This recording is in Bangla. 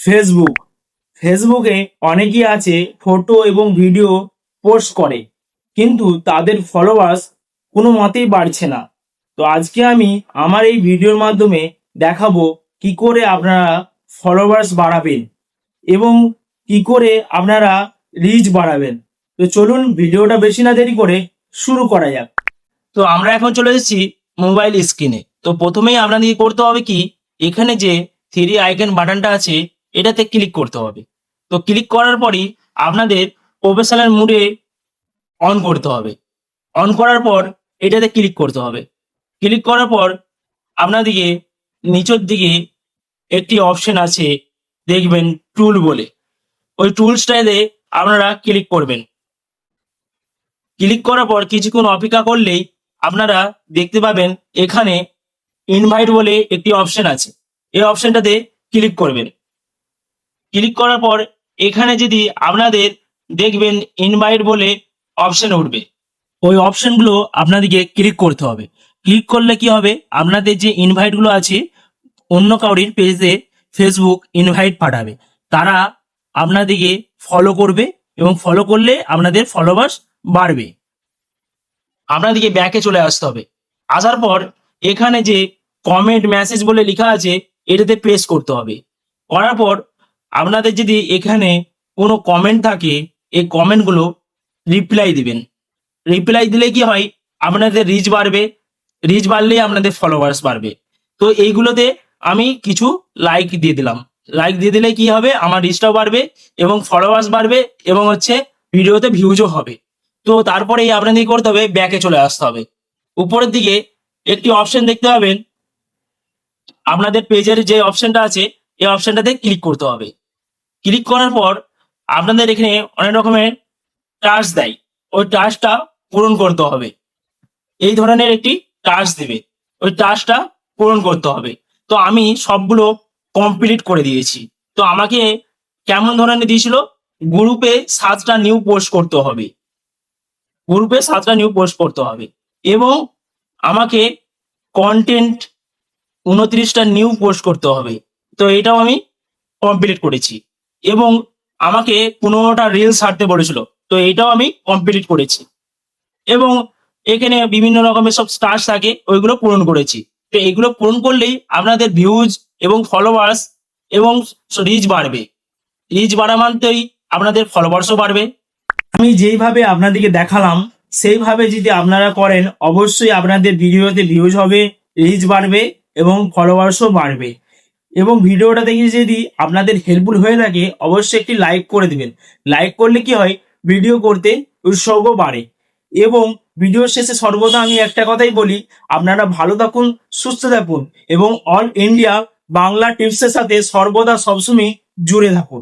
ফেসবুক ফেসবুকে অনেকেই আছে ফটো এবং ভিডিও পোস্ট করে, কিন্তু তাদের ফলোয়ার্স কোনো মতেই বাড়ছে না। তো আজকে আমি আমার এই ভিডিওর মাধ্যমে দেখাবো কি করে আপনারা ফলোয়ার্স বাড়াবেন এবং কি করে আপনারা রিচ বাড়াবেন। তো চলুন ভিডিওটা বেশি না দেরি করে শুরু করা যাক। তো আমরা এখন চলে এসেছি মোবাইল স্ক্রিনে তো প্রথমেই আপনাদের করতে হবে কি, এখানে যে থ্রি আইকন বাটনটা আছে এটাতে ক্লিক করতে হবে। তো ক্লিক করার পরই আপনাদের প্রফেশনাল মুডে অন করতে হবে। অন করার পর এটাতে ক্লিক করতে হবে। ক্লিক করার পর আপনাদিকে নিচের দিকে একটি অপশন আছে, দেখবেন টুল বলে। ওই টুলসটাতে আপনারা ক্লিক করবেন। ক্লিক করার পর কিছুক্ষণ অপেক্ষা করলেই আপনারা দেখতে পাবেন এখানে ইনভাইট বলে একটি অপশন আছে। এই অপশনটাতে ক্লিক করবেন। ক্লিক করার পর এখানে যদি আপনাদের দেখবেন ইনভাইট বলে অপশন উঠবে। ওই অপশনগুলো আপনাদেরকে ক্লিক করতে হবে। ক্লিক করলে কি হবে? আপনাদের যে ইনভাইটগুলো আছে, অন্য কাউরির পেজে ফেসবুক ইনভাইট পাঠাবে। তারা আপনাদেরকে ফলো করবে এবং ফলো করলে আপনাদের ফলোয়ার্স বাড়বে। আপনাদেরকে ব্যাকে চলে আসতে হবে। আসার পর এখানে যে কমেন্ট মেসেজ বলে লেখা আছে, এটাতে প্রেস করতে হবে। করার পর আপনাদের যদি এখানে কোনো কমেন্ট থাকে, এই কমেন্টগুলো রিপ্লাই দিবেন। রিপ্লাই দিলে কি হয়? আপনাদের রিচ বাড়বে। রিচ বাড়লেই আপনাদের ফলোয়ার্স বাড়বে। তো এইগুলোতে আমি কিছু লাইক দিয়ে দিলাম। লাইক দিয়ে দিলে কি হবে? আমার রিচটাও বাড়বে এবং ফলোয়ার্স বাড়বে এবং হচ্ছে ভিডিওতে ভিউজও হবে। তো তারপরেই আপনাদের করতে হবে? ব্যাকে চলে আসতে হবে। উপরের দিকে একটি অপশন দেখতে পাবেন। আপনাদের পেজের যে অপশনটা আছে, এই অপশনটাতে ক্লিক করতে হবে। ক্লিক করার পর আপনাদের এখানে অনেক রকমের টাস্ক দেয়। ওই টাস্কটা পূরণ করতে হবে। এই ধরনের একটি টাস্ক দেবে। ওই টাস্কটা পূরণ করতে হবে। তো আমি সবগুলো কমপ্লিট করে দিয়েছি। তো আমাকে কেমন ধরনের দিয়েছিল? গ্রুপে সাতটা নিউ পোস্ট করতে হবে। গ্রুপে সাতটা নিউ পোস্ট করতে হবে। এবং আমাকে কন্টেন্ট উনত্রিশটা নিউ পোস্ট করতে হবে। তো এটাও আমি কমপ্লিট করেছি। এবং আমাকে পনেরোটা রিলস ছাড়তে বলেছিল। তো এটাও আমি কমপ্লিট করেছি। এবং এখানে বিভিন্ন রকমের সব স্টার্স থাকে, ওইগুলো পূরণ করেছি। তো এগুলো পূরণ করলেই আপনাদের ভিউজ এবং ফলোয়ার্স এবং রিচ বাড়বে। রিচ বাড়া মানতেই আপনাদের ফলোয়ার্সও বাড়বে। আমি যেইভাবে আপনাদেরকে দেখালাম, সেইভাবে যদি আপনারা করেন, অবশ্যই আপনাদের ভিডিওতে ভিউজ হবে রিচ বাড়বে এবং ফলোয়ার্সও বাড়বে। এবং ভিডিওটা দেখে যদি আপনাদের হেল্পফুল হয়ে থাকে, অবশ্যই একটি লাইক করে দেবেন। লাইক করলে কি হয়? ভিডিও করতে উৎসর্গ বাড়ে। এবং ভিডিও শেষে সর্বদা আমি একটা কথাই বলি, আপনারা ভালো থাকুন, সুস্থ থাকুন এবং অল ইন্ডিয়া বাংলা টিপসের সাথে সর্বদা সবসময় জুড়ে থাকুন।